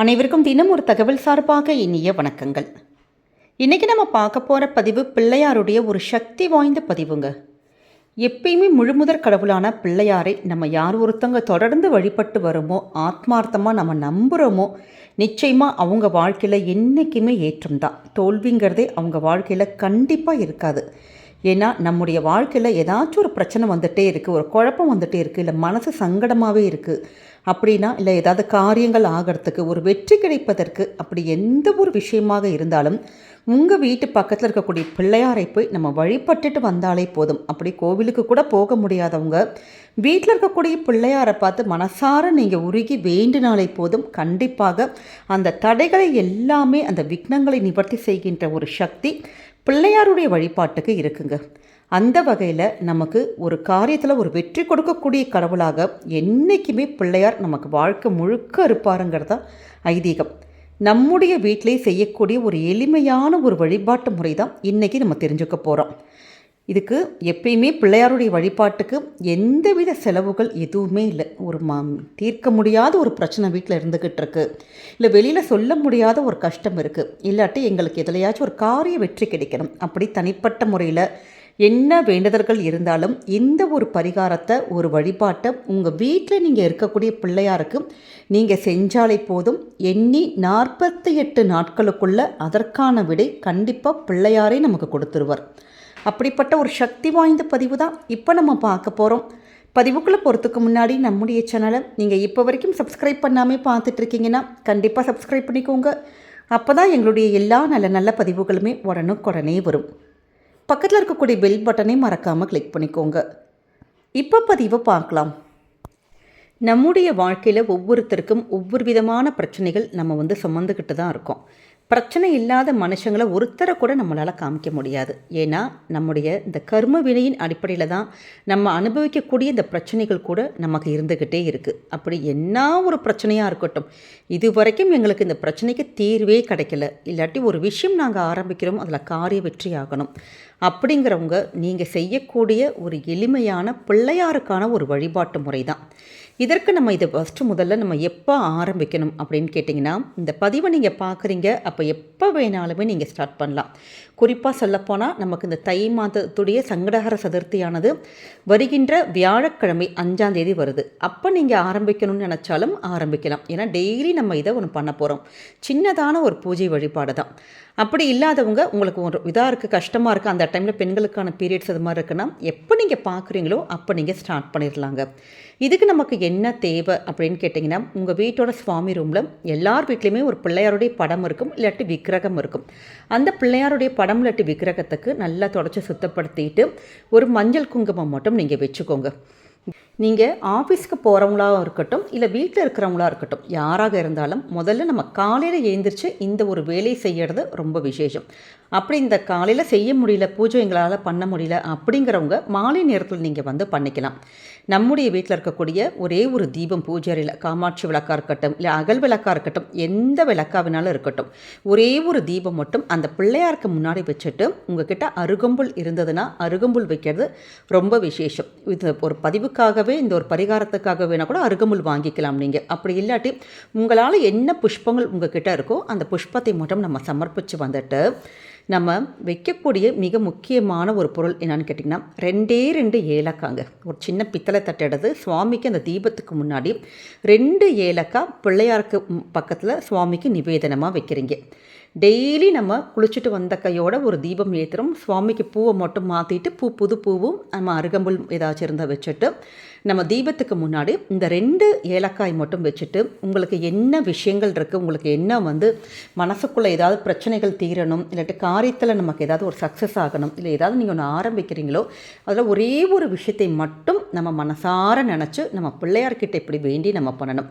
அனைவருக்கும் தினம் ஒரு தகவல் சார்பாக இனிய வணக்கங்கள். இன்றைக்கி நம்ம பார்க்க போகிற பதிவு பிள்ளையாருடைய ஒரு சக்தி வாய்ந்த பதிவுங்க. எப்பயுமே முழுமுதற் கடவுளான பிள்ளையாரை நம்ம யார் ஒருத்தங்க தொடர்ந்து வழிபட்டு வரோமோ ஆத்மார்த்தமாக நம்ம நம்புகிறோமோ நிச்சயமாக அவங்க வாழ்க்கையில் என்றைக்குமே ஏற்றம் தான் தோல்விங்கிறதே அவங்க வாழ்க்கையில் கண்டிப்பாக இருக்காது. ஏன்னா நம்முடைய வாழ்க்கையில் ஏதாச்சும் ஒரு பிரச்சனை வந்துகிட்டே இருக்குது ஒரு குழப்பம் வந்துகிட்டே இருக்குது இல்லை மனசு சங்கடமாகவே இருக்குது அப்படின்னா இல்லை ஏதாவது காரியங்கள் ஆகிறதுக்கு ஒரு வெற்றி கிடைப்பதற்கு அப்படி எந்த ஒரு விஷயமாக இருந்தாலும் உங்கள் வீட்டு பக்கத்தில் இருக்கக்கூடிய பிள்ளையாரை போய் நம்ம வழிபட்டுட்டு வந்தாலே போதும். அப்படி கோவிலுக்கு கூட போக முடியாதவங்க வீட்டில் இருக்கக்கூடிய பிள்ளையாரை பார்த்து மனசார நீங்கள் உருகி வேண்டினாலே போதும். கண்டிப்பாக அந்த தடைகளை எல்லாமே அந்த விக்னங்களை நிவர்த்தி செய்கின்ற ஒரு சக்தி பிள்ளையாருடைய வழிபாட்டுக்கு இருக்குங்க. அந்த வகையில் நமக்கு ஒரு காரியத்தில் ஒரு வெற்றி கொடுக்கக்கூடிய கடவுளாக என்றைக்குமே பிள்ளையார் நமக்கு வாழ்க்கை முழுக்க இருப்பாருங்கிறது தான் ஐதீகம். நம்முடைய வீட்டிலே செய்யக்கூடிய ஒரு எளிமையான ஒரு வழிபாட்டு முறை தான் இன்றைக்கி நம்ம தெரிஞ்சுக்க போகிறோம் இதுக்கு எப்பயுமே பிள்ளையாருடைய வழிபாட்டுக்கு எந்தவித செலவுகள் எதுவுமே இல்லை. ஒரு மா தீர்க்க முடியாத ஒரு பிரச்சனை வீட்டில் இருந்துக்கிட்டு இருக்கு. இல்லை வெளியில் சொல்ல முடியாத ஒரு கஷ்டம் இருக்குது இல்லாட்டி எங்களுக்கு எதுலையாச்சும் ஒரு காரிய வெற்றி கிடைக்கணும். அப்படி தனிப்பட்ட முறையில் என்ன வேண்டுதல்கள் இருந்தாலும் இந்த ஒரு பரிகாரத்தை ஒரு வழிபாட்டை உங்கள் வீட்டில் நீங்கள் இருக்கக்கூடிய பிள்ளையாருக்கு நீங்கள் செஞ்சாலே போதும். எண்ணி நாற்பத்தி எட்டு நாட்களுக்குள்ள அதற்கான விடை கண்டிப்பாக பிள்ளையாரே நமக்கு கொடுத்துருவார். அப்படிப்பட்ட ஒரு சக்தி வாய்ந்த பதிவு தான் இப்போ நம்ம பார்க்க போகிறோம் பதிவுக்குள்ளே போகிறதுக்கு முன்னாடி நம்முடைய சேனலை நீங்கள் இப்போ வரைக்கும் சப்ஸ்கிரைப் பண்ணாமல் பார்த்துட்ருக்கீங்கன்னா கண்டிப்பாக சப்ஸ்கிரைப் பண்ணிக்கோங்க. அப்போ தான் எங்களுடைய எல்லா நல்ல நல்ல பதிவுகளுமே உடனுக்குடனே வரும். பக்கத்தில் இருக்கக்கூடிய பெல் பட்டனை மறக்காமல் கிளிக் பண்ணிக்கோங்க. இப்போ பதிவை பார்க்கலாம். நம்முடைய வாழ்க்கையில் ஒவ்வொருத்தருக்கும் ஒவ்வொரு விதமான பிரச்சனைகள் நம்ம வந்து சுமந்துக்கிட்டு தான் இருக்கோம். பிரச்சனை இல்லாத மனுஷங்களை ஒருத்தரை கூட நம்மளால் காமிக்க முடியாது. ஏன்னா நம்முடைய இந்த கர்ம வினையின் அடிப்படையில் தான் நம்ம அனுபவிக்கக்கூடிய இந்த பிரச்சனைகள் கூட நமக்கு இருந்துக்கிட்டே இருக்குது அப்படி என்ன ஒரு பிரச்சனையாக இருக்கட்டும் இது வரைக்கும் எங்களுக்கு இந்த பிரச்சனைக்கு தீர்வே கிடைக்கல. இல்லாட்டி ஒரு விஷயம் நாங்கள் ஆரம்பிக்கிறோம் அதில் காரிய வெற்றி ஆகணும். அப்படிங்கிறவங்க நீங்கள் செய்யக்கூடிய ஒரு எளிமையான பிள்ளையாருக்கான ஒரு வழிபாட்டு முறை தான். இதற்கு நம்ம இதை ஃபஸ்ட்டு முதல்ல நம்ம எப்போ ஆரம்பிக்கணும் அப்படின்னு கேட்டிங்கன்னா இந்த பதிவை நீங்கள் பார்க்குறீங்க அப்போ எப்போ வேணாலுமே நீங்கள் ஸ்டார்ட் பண்ணலாம். குறிப்பாக சொல்லப்போனால் நமக்கு இந்த தை மாதத்துடைய சங்கடகர சதுர்த்தியானது வருகின்ற வியாழக்கிழமை அஞ்சாம் தேதி வருது. அப்போ நீங்கள் ஆரம்பிக்கணும்னு நினச்சாலும் ஆரம்பிக்கலாம். ஏன்னா டெய்லி நம்ம இதை ஒன்று பண்ண போகிறோம் சின்னதான ஒரு பூஜை வழிபாடு தான். அப்படி இல்லாதவங்க உங்களுக்கு ஒரு இதாக இருக்குது கஷ்டமாக இருக்குது அந்த டைமில் பெண்களுக்கான பீரியட்ஸ் அது மாதிரி இருக்குன்னா எப்போ நீங்கள் பார்க்குறீங்களோ அப்போ நீங்கள் ஸ்டார்ட் பண்ணிடலாங்க இதுக்கு நமக்கு என்ன தேவை அப்படின்னு கேட்டிங்கன்னா உங்கள் வீட்டோட சுவாமி ரூமில் எல்லார் வீட்லேயுமே ஒரு பிள்ளையாருடைய படம் இருக்கும் இல்லாட்டி விக்கிரகம் இருக்கும். அந்த பிள்ளையாருடைய படம் இல்லாட்டி விக்கிரகத்துக்கு நல்லா தொடச்சி சுத்தப்படுத்திட்டு ஒரு மஞ்சள் குங்குமம் மட்டும் நீங்கள் வச்சுக்கோங்க. நீங்கள் ஆஃபீஸ்க்கு போகிறவங்களாக இருக்கட்டும் இல்லை வீட்டில் இருக்கிறவங்களா இருக்கட்டும் யாராக இருந்தாலும் முதல்ல நம்ம காலையில் எழுந்திரிச்சு இந்த ஒரு வேலையை செய்கிறது ரொம்ப விசேஷம். அப்படி இந்த காலையில் செய்ய முடியல பூஜை எங்களால் பண்ண முடியல அப்படிங்கிறவங்க மாலை நேரத்தில் நீங்கள் வந்து பண்ணிக்கலாம். நம்முடைய வீட்டில் இருக்கக்கூடிய ஒரே ஒரு தீபம் பூஜாரியில் காமாட்சி விளக்காக இருக்கட்டும் இல்லை அகல் விளக்காக இருக்கட்டும் எந்த விளக்கா வேணாலும் இருக்கட்டும் ஒரே ஒரு தீபம் மட்டும் அந்த பிள்ளையாருக்கு முன்னாடி வச்சுட்டு உங்ககிட்ட அருகம்புல் இருந்ததுன்னா அருகம்புல் வைக்கிறது ரொம்ப விசேஷம். இது ஒரு பதிவுக்காகவே இந்த ஒரு பரிகாரத்துக்காக வேணால் கூட அருகம்புல் வாங்கிக்கலாம் நீங்கள் அப்படி இல்லாட்டி உங்களால் என்ன புஷ்பங்கள் உங்ககிட்ட இருக்கோ அந்த புஷ்பத்தை மட்டும் நம்ம சமர்ப்பித்து வந்துட்டு நம்ம வைக்கக்கூடிய மிக முக்கியமான ஒரு பொருள் என்னன்னு கேட்டிங்கன்னா ரெண்டே ரெண்டு ஏலக்காங்க. ஒரு சின்ன பித்தளை தட்டு எடுத்து சுவாமிக்கு அந்த தீபத்துக்கு முன்னாடி ரெண்டு ஏலக்காய் பிள்ளையாருக்கு பக்கத்தில் சுவாமிக்கு நிவேதனமாக வைக்கிறீங்க. டெய்லி நம்ம குளிச்சுட்டு வந்த கையோட ஒரு தீபம் ஏற்றுறோம் சுவாமிக்கு பூவை மட்டும் மாற்றிட்டு பூ புது பூவும் நம்ம அருகம்புல் ஏதாச்சும் இருந்தால் வச்சுட்டு நம்ம தீபத்துக்கு முன்னாடி இந்த ரெண்டு ஏலக்காய் மட்டும் வச்சுட்டு உங்களுக்கு என்ன விஷயங்கள் இருக்குது உங்களுக்கு என்ன வந்து மனசுக்குள்ளே ஏதாவது பிரச்சனைகள் தீரணும் இல்லாட்டி காரியத்தில் நமக்கு ஏதாவது ஒரு சக்ஸஸ் ஆகணும் இல்லை ஏதாவது நீங்கள் ஒன்று ஆரம்பிக்கிறீங்களோ அதில் ஒரே ஒரு விஷயத்தை மட்டும் நம்ம மனசார நினச்சி நம்ம பிள்ளையார்கிட்ட இப்படி வேண்டி நம்ம பண்ணணும்.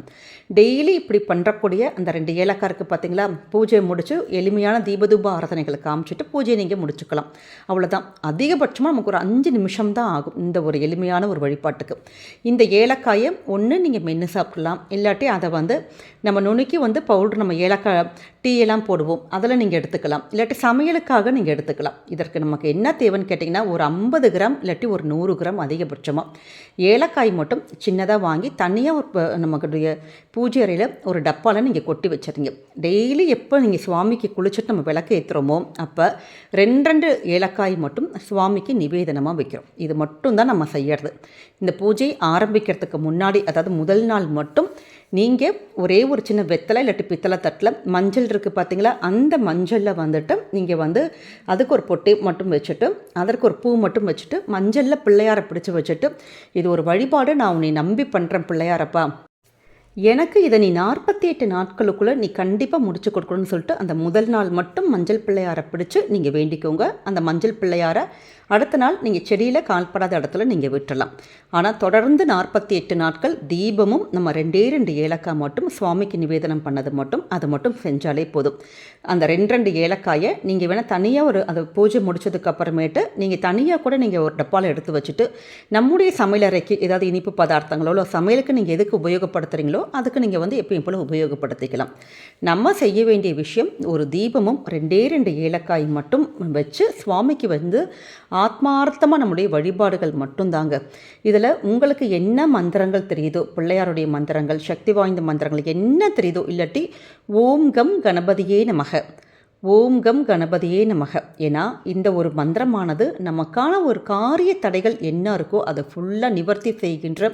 டெய்லி இப்படி பண்ணுறக்கூடிய அந்த ரெண்டு ஏலக்காய் இருக்குது பார்த்தீங்களா பூஜை முடித்து எளிமையான தீபதூப ஆராதனைகளை காமிச்சிட்டு பூஜையை நீங்கள் முடிச்சுக்கலாம். அவ்வளோதான் அதிகபட்சமாக நமக்கு ஒரு அஞ்சு நிமிஷம் தான் ஆகும் இந்த ஒரு எளிமையான ஒரு வழிபாட்டுக்கு. இந்த ஏலக்காயை ஒன்று நீங்கள் மென்று சாப்பிடலாம். இல்லாட்டி அதை வந்து நம்ம நுணுக்கி வந்து பவுட்ரு நம்ம ஏலக்காய் டீயெல்லாம் போடுவோம். அதில் நீங்கள் எடுத்துக்கலாம். இல்லாட்டி சமையலுக்காக நீங்கள் எடுத்துக்கலாம். இதற்கு நமக்கு என்ன தேவைன்னு கேட்டிங்கன்னா ஒரு ஐம்பது கிராம் இல்லாட்டி ஒரு நூறு கிராம் அதிகபட்சமாக ஏலக்காய் மட்டும் சின்னதாக வாங்கி தனியாக ஒரு ப- நமக்குடைய பூஜை அறையில் ஒரு டப்பாவில் நீங்கள் கொட்டி வச்சிருங்க. டெய்லி எப்போ நீங்கள் சுவாமிக்கு குளிச்சுட்டு நம்ம விளக்கு ஏற்றுறோமோ அப்போ ரெண்டு ரெண்டு ஏலக்காய் மட்டும் சுவாமிக்கு நிவேதனமாக வைக்கிறோம். இது மட்டும் தான் நம்ம செய்யறது. இந்த பூஜை ஆரம்பிக்கிறதுக்கு முன்னாடி அதாவது முதல் நாள் மட்டும் நீங்கள் ஒரே ஒரு சின்ன வெத்தலை இல்லாட்டி பித்தளை தட்டில் மஞ்சள் இருக்குது பார்த்தீங்களா அந்த மஞ்சளில் வந்துட்டு நீங்கள் வந்து அதுக்கு ஒரு பொட்டி மட்டும் வச்சுட்டு அதற்கு ஒரு பூ மட்டும் வச்சுட்டு மஞ்சளில் பிள்ளையாரை பிடிச்சி வச்சுட்டு இது ஒரு வழிபாடு நான் உன்னை நம்பி பண்ணுறேன் பிள்ளையாரப்பா. எனக்கு இதை நீ நாற்பத்தி எட்டு நாட்களுக்குள்ளே நீ கண்டிப்பாக முடிச்சு கொடுக்கணும்னு சொல்லிட்டு அந்த முதல் நாள் மட்டும் மஞ்சள் பிள்ளையாரை பிடிச்சு நீங்கள் வேண்டிக்கோங்க. அந்த மஞ்சள் பிள்ளையாரை அடுத்த நாள் நீங்கள் செடியில் கால்படாத இடத்துல நீங்கள் விட்டுடலாம் ஆனால் தொடர்ந்து நாற்பத்தி எட்டு நாட்கள் தீபமும் நம்ம ரெண்டே ரெண்டு ஏலக்காய் மட்டும் சுவாமிக்கு நிவேதனம் பண்ணது மட்டும் அது மட்டும் செஞ்சாலே போதும். அந்த ரெண்டு ரெண்டு ஏலக்காயை நீங்கள் வேணால் தனியாக ஒரு அந்த பூஜை முடிச்சதுக்கு அப்புறமேட்டு நீங்கள் தனியாக கூட நீங்கள் ஒரு டப்பாவில் எடுத்து வச்சுட்டு நம்முடைய சமையலறைக்கு ஏதாவது இனிப்பு பதார்த்தங்களோ இல்லை சமையலுக்கு நீங்கள் எதுக்கு உபயோகப்படுத்துகிறீங்களோ அதுக்கு நீங்கள் வந்து எப்பயும் போல உபயோகப்படுத்திக்கலாம். நம்ம செய்ய வேண்டிய விஷயம் ஒரு தீபமும் ரெண்டே ரெண்டு ஏலக்காய் மட்டும் வச்சு சுவாமிக்கு வந்து ஆத்மார்த்தமாக நம்முடைய வழிபாடுகள் மட்டும்தாங்க. இதில் உங்களுக்கு என்ன மந்திரங்கள் தெரியுதோ பிள்ளையாருடைய மந்திரங்கள் சக்தி வாய்ந்த மந்திரங்கள் என்ன தெரியுதோ இல்லாட்டி ஓம் கம் கணபதியே நமக. ஓம் கம் கணபதியே நமக. ஏன்னா இந்த ஒரு மந்திரமானது நமக்கான ஒரு காரிய தடைகள் என்ன இருக்கோ அதை ஃபுல்லாக நிவர்த்தி செய்கின்ற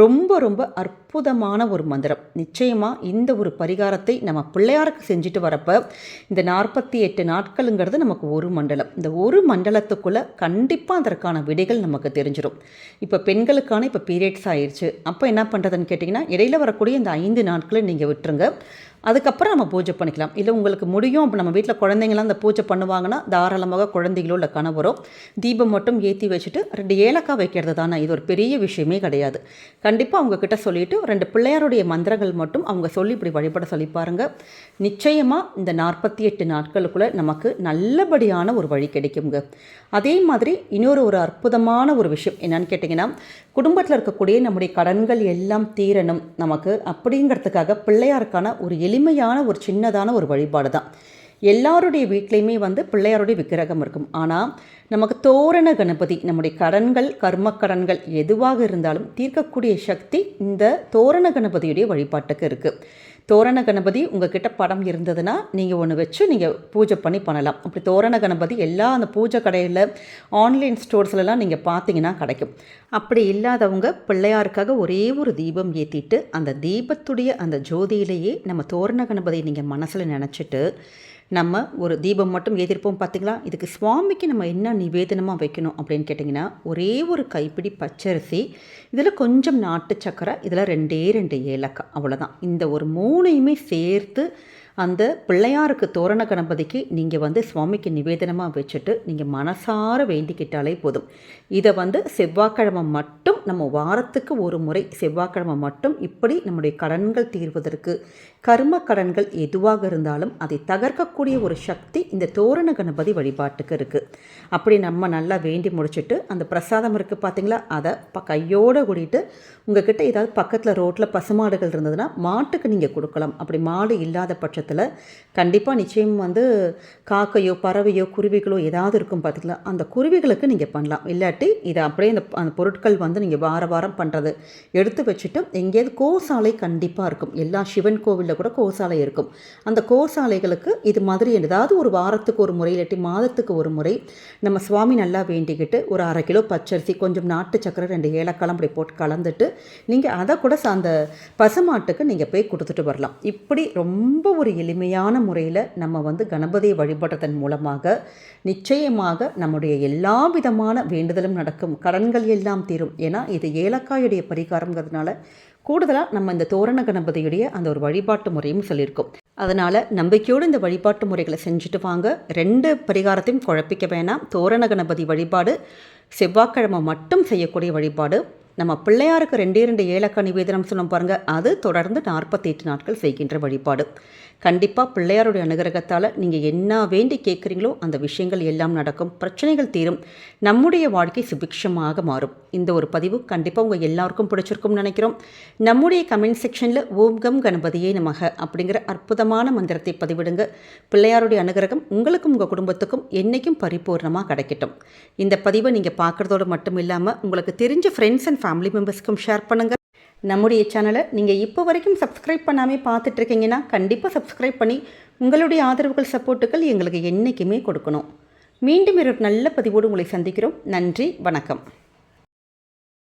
ரொம்ப ரொம்ப அற்புதமான ஒரு மந்திரம். நிச்சயமாக இந்த ஒரு பரிகாரத்தை நம்ம பிள்ளையாருக்கு செஞ்சுட்டு வரப்போ இந்த நாற்பத்தி எட்டு நாட்களுங்கிறது நமக்கு ஒரு மண்டலம். இந்த ஒரு மண்டலத்துக்குள்ளே கண்டிப்பாக அதற்கான விடைகள் நமக்கு தெரிஞ்சிடும் இப்போ பெண்களுக்கான இப்போ பீரியட்ஸ் ஆயிடுச்சு அப்போ என்ன பண்ணுறதுன்னு கேட்டிங்கன்னா இடையில வரக்கூடிய இந்த ஐந்து நாட்களை நீங்கள் விட்டுருங்க. அதுக்கப்புறம் நம்ம பூஜை பண்ணிக்கலாம். இல்லை உங்களுக்கு முடியும் அப்போ நம்ம வீட்டில் குழந்தைங்களாம் அந்த பூஜை பண்ணுவாங்கன்னா தாராளமாக குழந்தைகளோ இல்லை கணவரோ தீபம் மட்டும் ஏற்றி வச்சுட்டு ரெண்டு ஏலக்காய் வைக்கிறது தானே இது ஒரு பெரிய விஷயமே கிடையாது. கண்டிப்பாக அவங்க கிட்ட ரெண்டு பிள்ளையாருடைய மந்திரங்கள் மட்டும் அவங்க சொல்லி இப்படி வழிபட சொல்லி பாருங்க. நிச்சயமாக இந்த நாற்பத்தி எட்டு நாட்களுக்குள்ளே நமக்கு நல்லபடியான ஒரு வழி கிடைக்குங்க. அதே மாதிரி இன்னொரு ஒரு அற்புதமான ஒரு விஷயம் என்னன்னு கேட்டிங்கன்னா குடும்பத்தில் இருக்கக்கூடிய நம்முடைய கடன்கள் எல்லாம் தீரணும். நமக்கு அப்படிங்கிறதுக்காக பிள்ளையாருக்கான ஒரு எளிமையான ஒரு சின்னதான ஒரு வழிபாடு தான் எல்லாருடைய வீட்லேயுமே வந்து பிள்ளையாருடைய விக்கிரகம் இருக்கும். ஆனால் நமக்கு தோரண கணபதி நம்முடைய கடன்கள் கர்ம கடன்கள் எதுவாக இருந்தாலும் தீர்க்கக்கூடிய சக்தி இந்த தோரண கணபதியுடைய வழிபாட்டுக்கு இருக்குது தோரண கணபதி உங்ககிட்ட படம் இருந்ததுன்னா நீங்கள் ஒன்று வச்சு நீங்கள் பூஜை பண்ணி பண்ணலாம். அப்படி தோரண கணபதி எல்லா அந்த பூஜை கடையில் ஆன்லைன் ஸ்டோர்ஸ்லலாம் நீங்கள் பார்த்தீங்கன்னா கிடைக்கும். அப்படி இல்லாதவங்க பிள்ளையாருக்காக ஒரே ஒரு தீபம் ஏற்றிட்டு அந்த தீபத்துடைய அந்த ஜோதியிலேயே நம்ம தோரண கணபதியை நீங்கள் மனசில் நினச்சிட்டு நம்ம ஒரு தீபம் மட்டும் ஏற்றிருப்போம் பார்த்தீங்களா இதுக்கு சுவாமிக்கு நம்ம என்ன நிவேதனமாக வைக்கணும் அப்படின்னு கேட்டிங்கன்னா ஒரே ஒரு கைப்பிடி பச்சரிசி இதில் கொஞ்சம் நாட்டு சக்கரை இதில் ரெண்டே ரெண்டு ஏலக்காய் அவ்வளோதான் இந்த ஒரு மூணையுமே சேர்த்து அந்த பிள்ளையாருக்கு தோரண கணபதிக்கு நீங்கள் வந்து சுவாமிக்கு நிவேதனமாக வச்சுட்டு நீங்கள் மனசார வேண்டிக்கிட்டாலே போதும். இதை வந்து செவ்வாய்க்கிழமை மட்டும் நம்ம வாரத்துக்கு ஒரு முறை செவ்வாய்க்கிழமை மட்டும் இப்படி நம்முடைய கடன்கள் தீர்வதற்கு கர்ம கடன்கள் எதுவாக இருந்தாலும் அதை தகர்க்கக்கூடிய ஒரு சக்தி இந்த தோரண கணபதி வழிபாட்டுக்கு இருக்குது அப்படி நம்ம நல்லா வேண்டி முடிச்சுட்டு அந்த பிரசாதம் இருக்குது பார்த்தீங்களா அதை ப கையோடு கூடிட்டு உங்ககிட்ட ஏதாவது பக்கத்தில் ரோட்டில் பசுமாடுகள் இருந்ததுன்னா மாட்டுக்கு நீங்கள் கொடுக்கலாம். அப்படி மாடு இல்லாத பட்சத்தில் கண்டிப்பாக நிச்சயம் வந்து காக்கையோ பறவையோ குருவிகளோ ஏதாவது இருக்கும் பார்த்தீங்களா அந்த குருவிகளுக்கு நீங்கள் பண்ணலாம். இல்லாட்டி இதை அப்படியே அந்த அந்த பொருட்கள் வந்து நீங்கள் வார வாரம் பண்ணுறது எடுத்து வச்சுட்டு எங்கேயாவது கோசாலை கண்டிப்பாக இருக்கும். எல்லா சிவன் கோவிலில் கூட கோசாலை இருக்கும். அந்த கோசாலைகளுக்கு இது மாதிரி ஏதாவது ஒரு வாரத்துக்கு ஒரு முறை இல்லாட்டி மாதத்துக்கு ஒரு முறை நம்ம சுவாமி நல்லா வேண்டிக்கிட்டு ஒரு அரை கிலோ பச்சரிசி கொஞ்சம் நாட்டு சக்கரை ரெண்டு ஏலக்காலம் அப்படி போட்டு கலந்துட்டு நீங்கள் அதை கூட அந்த பசுமாட்டுக்கு நீங்கள் போய் கொடுத்துட்டு வரலாம். இப்படி ரொம்ப ஒரு எளிமையான முறையில் நம்ம வந்து கணபதியை வழிபடுறதன் மூலமாக நிச்சயமாக நம்முடைய எல்லா விதமான வேண்டுதலும் நடக்கும் கடன்கள் எல்லாம் தீரும். ஏன்னா இது ஏலக்காயுடைய பரிகாரங்கிறதுனால கூடுதலாக நம்ம இந்த தோரண கணபதியுடைய அந்த ஒரு வழிபாட்டு முறையும் சொல்லியிருக்கோம். அதனால் நம்பிக்கையோடு இந்த வழிபாட்டு முறைகளை செஞ்சுட்டு வாங்க. ரெண்டு பரிகாரத்தையும் குழப்பிக்க வேணாம். தோரண கணபதி வழிபாடு செவ்வாய்க்கிழமை மட்டும் செய்யக்கூடிய வழிபாடு நம்ம பிள்ளையாருக்கு ரெண்டே ரெண்டு ஏலக்காய் நிவேதனம் சொன்னோம் பாருங்கள் அது தொடர்ந்து நாற்பத்தெட்டு நாட்கள் செய்கின்ற வழிபாடு. கண்டிப்பாக பிள்ளையாருடைய அனுகிரகத்தால் நீங்கள் என்ன வேண்டி கேட்குறீங்களோ அந்த விஷயங்கள் எல்லாம் நடக்கும். பிரச்சனைகள் தீரும். நம்முடைய வாழ்க்கை சுபிக்ஷமாக மாறும். இந்த ஒரு பதிவு கண்டிப்பாக உங்கள் எல்லாருக்கும் பிடிச்சிருக்கும்னு நினைக்கிறோம். நம்முடைய கமெண்ட் செக்ஷனில் ஓம் கம் கணபதியே நமக அப்படிங்கிற அற்புதமான மந்திரத்தை பதிவிடுங்க. பிள்ளையாருடைய அனுகிரகம் உங்களுக்கும் உங்கள் குடும்பத்துக்கும் என்றைக்கும் பரிபூர்ணமாக கிடைக்கட்டும். இந்த பதிவை நீங்கள் பார்க்குறதோடு மட்டும் இல்லாமல் உங்களுக்கு தெரிஞ்ச ஃப்ரெண்ட்ஸ் அண்ட் ஃபேமிலி மெம்பர்ஸ்க்கும் ஷேர் பண்ணுங்கள் நம்முடைய சேனலை நீங்கள் இப்போ வரைக்கும் சப்ஸ்கிரைப் பண்ணாமல் பார்த்துட்ருக்கீங்கன்னா கண்டிப்பாக சப்ஸ்கிரைப் பண்ணி உங்களுடைய ஆதரவுகள் சப்போர்ட்டுகள் எங்களுக்கு என்றைக்குமே கொடுக்கணும். மீண்டும் ஒரு நல்ல பதிவோடு உங்களை சந்திக்கிறோம். நன்றி வணக்கம்.